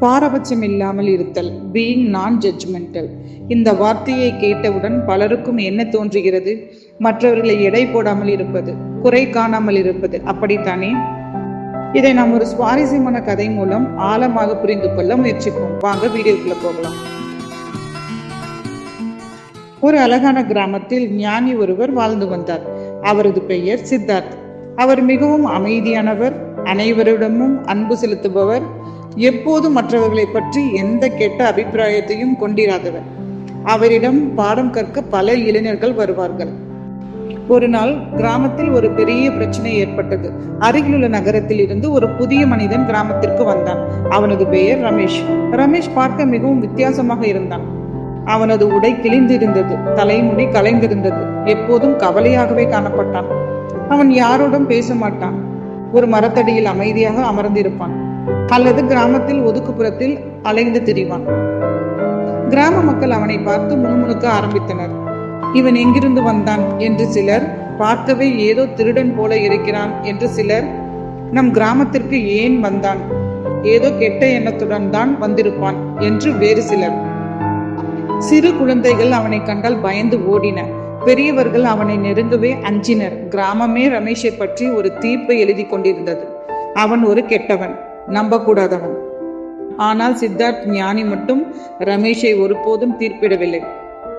பாரபட்சம் இல்லாமல் இருத்தல். பீயிங் நான் ஜட்ஜ்மெண்டல் இந்த வார்த்தையை கேட்டவுடன் பலருக்கும் என்ன தோன்றுகிறது? மற்றவர்களை எடை போடாமல் இருப்பது குறை காணாமல் இருப்பது அப்படித்தானே? இதை நாம் ஒரு சுவாரஸ்யமான கதை மூலம் ஆழமாக புரிந்து கொள்ள முயற்சிப்போம். வாங்க வீடியோக்குள்ள போகலாம். ஒரு அழகான கிராமத்தில் ஞானி ஒருவர் வாழ்ந்து வந்தார். அவரது பெயர் சித்தார்த். அவர் மிகவும் அமைதியானவர் அனைவரிடமும் அன்பு செலுத்துபவர் எப்போதும் மற்றவர்களை பற்றி எந்த கெட்ட அபிப்பிராயத்தையும் கொண்டிராதவர். அவரிடம் பாடம் கற்க பல இளைஞர்கள் வருவார்கள். ஒரு நாள் கிராமத்தில் ஒரு பெரிய பிரச்சனை ஏற்பட்டது. அருகிலுள்ள நகரத்தில் இருந்து ஒரு புதிய மனிதன் கிராமத்திற்கு வந்தான். அவனது பெயர் ரமேஷ். ரமேஷ் பார்க்க மிகவும் வித்தியாசமாக இருந்தான். அவனது உடை கிழிந்திருந்தது. தலைமுடி கலைந்திருந்தது. எப்போதும் கவலையாகவே காணப்பட்டான். அவன் யாரோடும் பேச மாட்டான். ஒரு மரத்தடியில் அமைதியாக அமர்ந்திருப்பான். அல்லது கிராமத்தில் ஒதுக்குப்புறத்தில் அலைந்து திரிவான். கிராம மக்கள் அவனை பார்த்து முணுமுணுக்க ஆரம்பித்தனர். இவன் எங்கிருந்து வந்தான்? என்று சிலர் பார்க்கவே ஏதோ திருடன் போல இருக்கிறான் என்று சிலர் நம் கிராமத்திற்கு ஏன் வந்தான்? ஏதோ கெட்ட எண்ணத்துடன் தான் வந்திருப்பான் என்று வேறு சிலர். சிறு குழந்தைகள் அவனை கண்டால் பயந்து ஓடின. பெரியவர்கள் அவனை நெருங்கவே அஞ்சினர். கிராமமே ரமேஷை பற்றி ஒரு தீர்ப்பை எழுதி கொண்டிருந்தது. அவன் ஒரு கெட்டவன். நம்பக்கூடாதவன். ஆனால் சித்தார்த் ஞானி மட்டும் ரமேஷை ஒருபோதும் தீர்ப்பிடவில்லை.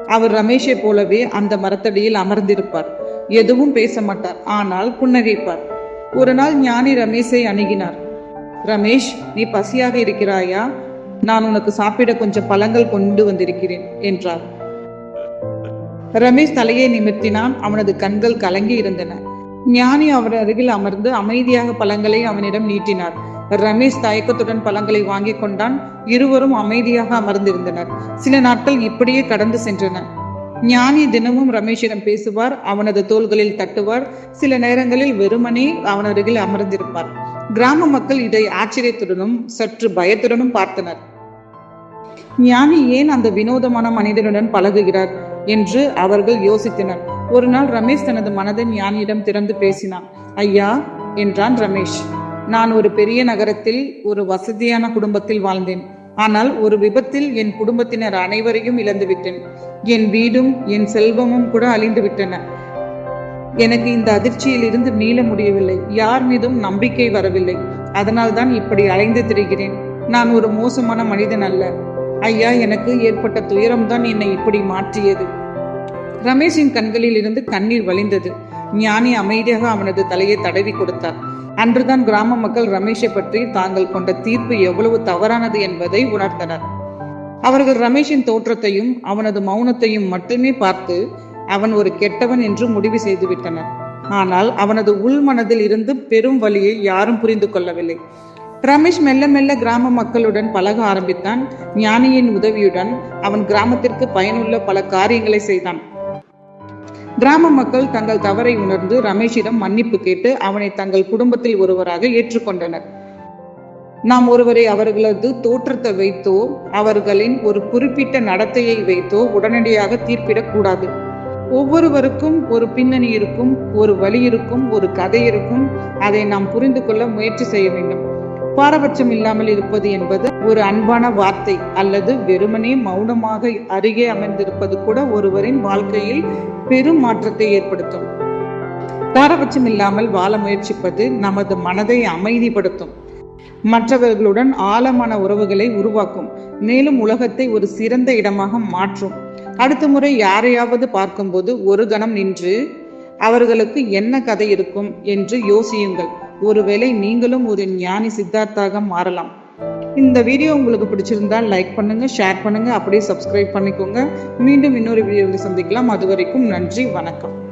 அவர் ரமேஷை போலவே அந்த மரத்தடியில் அமர்ந்திருப்பார். எதுவும் பேச மாட்டார். ஆனால் புன்னகைப்பார். ஒரு நாள் ஞானி ரமேஷை அணுகினார். ரமேஷ் நீ பசியாக இருக்கிறாயா? நான் உனக்கு சாப்பிட கொஞ்சம் பழங்கள் கொண்டு வந்திருக்கிறேன் என்றார். ரமேஷ் தலையை நிமிர்த்தினான். அவனது கண்கள் கலங்கி இருந்தன. ஞானி அவர் அருகில் அமர்ந்து அமைதியாக பழங்களை அவனிடம் நீட்டினார். ரமேஷ் தயக்கத்துடன் பழங்களை வாங்கி கொண்டான். இருவரும் அமைதியாக அமர்ந்திருந்தனர். சில நாட்கள் இப்படியே கடந்து சென்றன. ஞானி தினமும் ரமேஷிடம் பேசுவார். அவனது தோள்களில் தட்டுவார். சில நேரங்களில் வெறுமனே அவன் அருகில் அமர்ந்திருப்பார். கிராம மக்கள் இதை ஆச்சரியத்துடனும் சற்று பயத்துடனும் பார்த்தனர். ஞானி ஏன் அந்த வினோதமான மனிதனுடன் பழகுகிறார்? என்று அவர்கள் யோசித்தனர். ஒரு நாள் ரமேஷ் தனது மனதை ஞானியிடம் திறந்து பேசினான். ஐயா என்றான் ரமேஷ் நான் ஒரு பெரிய நகரத்தில் ஒரு வசதியான குடும்பத்தில் வாழ்ந்தேன். ஆனால் ஒரு விபத்தில் என் குடும்பத்தினர் அனைவரையும் இழந்துவிட்டேன். என் வீடும் என் செல்வமும் கூட அழிந்து விட்டன எனக்கு இந்த அதிர்ச்சியில் இருந்து மீள முடியவில்லை. யார் மீதும் நம்பிக்கை வரவில்லை. அதனால் தான் இப்படி அலைந்து திரிகிறேன். நான் ஒரு மோசமான மனிதன் அல்ல. ஐயா எனக்கு ஏற்பட்ட துயரம்தான் என்னை இப்படி மாற்றியது. ரமேஷின் கண்களில் இருந்து கண்ணீர் வழிந்தது. ஞானி அமைதியாக அவனது தலையை தடவி கொடுத்தார். அன்றுதான் கிராம மக்கள் ரமேஷை பற்றி தாங்கள் கொண்ட தீர்ப்பு எவ்வளவு தவறானது என்பதை உணர்ந்தனர். அவர்கள் ரமேஷின் தோற்றத்தையும் அவனது மௌனத்தையும் மட்டுமே பார்த்து அவன் ஒரு கெட்டவன் என்று முடிவு செய்துவிட்டனர். ஆனால் அவனது உள் மனதில் இருந்து பெரும் வழியை யாரும் புரிந்து கொள்ளவில்லை. ரமேஷ் மெல்ல மெல்ல கிராம மக்களுடன் பழக ஆரம்பித்தான். ஞானியின் உதவியுடன் அவன் கிராமத்திற்கு பயனுள்ள பல காரியங்களை செய்தான். கிராம மக்கள் தங்கள் தவறை உணர்ந்து ரமேஷிடம் மன்னிப்பு கேட்டு அவனை தங்கள் குடும்பத்தில் ஒருவராக ஏற்றுக்கொண்டனர். நாம் ஒருவரை அவர்களது தோற்றத்தை வைத்தோ அவர்களின் ஒரு குறிப்பிட்ட நடத்தையை வைத்தோ உடனடியாக தீர்ப்பிடக்கூடாது ஒவ்வொருவருக்கும் ஒரு பின்னணி இருக்கும் ஒரு வழி இருக்கும் ஒரு கதை இருக்கும். அதை நாம் புரிந்து கொள்ள முயற்சி செய்ய வேண்டும். பாரபட்சம் இல்லாமல் இருப்பது என்பது ஒரு அன்பான வார்த்தை அல்லது வெறுமனே மௌனமாக அருகே அமர்ந்திருப்பது கூட ஒருவரின் வாழ்க்கையில் பெரும் மாற்றத்தை ஏற்படுத்தும். பாரபட்சம் இல்லாமல் வாழ முயற்சிப்பது நமது மனதை அமைதிப்படுத்தும். மற்றவர்களுடன் ஆழமான உறவுகளை உருவாக்கும். மேலும் உலகத்தை ஒரு சிறந்த இடமாக மாற்றும். அடுத்த முறை யாரையாவது பார்க்கும்போது ஒரு கணம் நின்று அவர்களுக்கு என்ன கதை இருக்கும்? என்று யோசியுங்கள். ஒருவேளை நீங்களும் ஒரு ஞானி சித்தார்த்தாக மாறலாம். இந்த வீடியோ உங்களுக்கு பிடிச்சிருந்தால் லைக் பண்ணுங்க ஷேர் பண்ணுங்க அப்படியே சப்ஸ்கிரைப் பண்ணிக்கோங்க. மீண்டும் இன்னொரு வீடியோவில் சந்திக்கலாம். அது வரைக்கும் நன்றி வணக்கம்.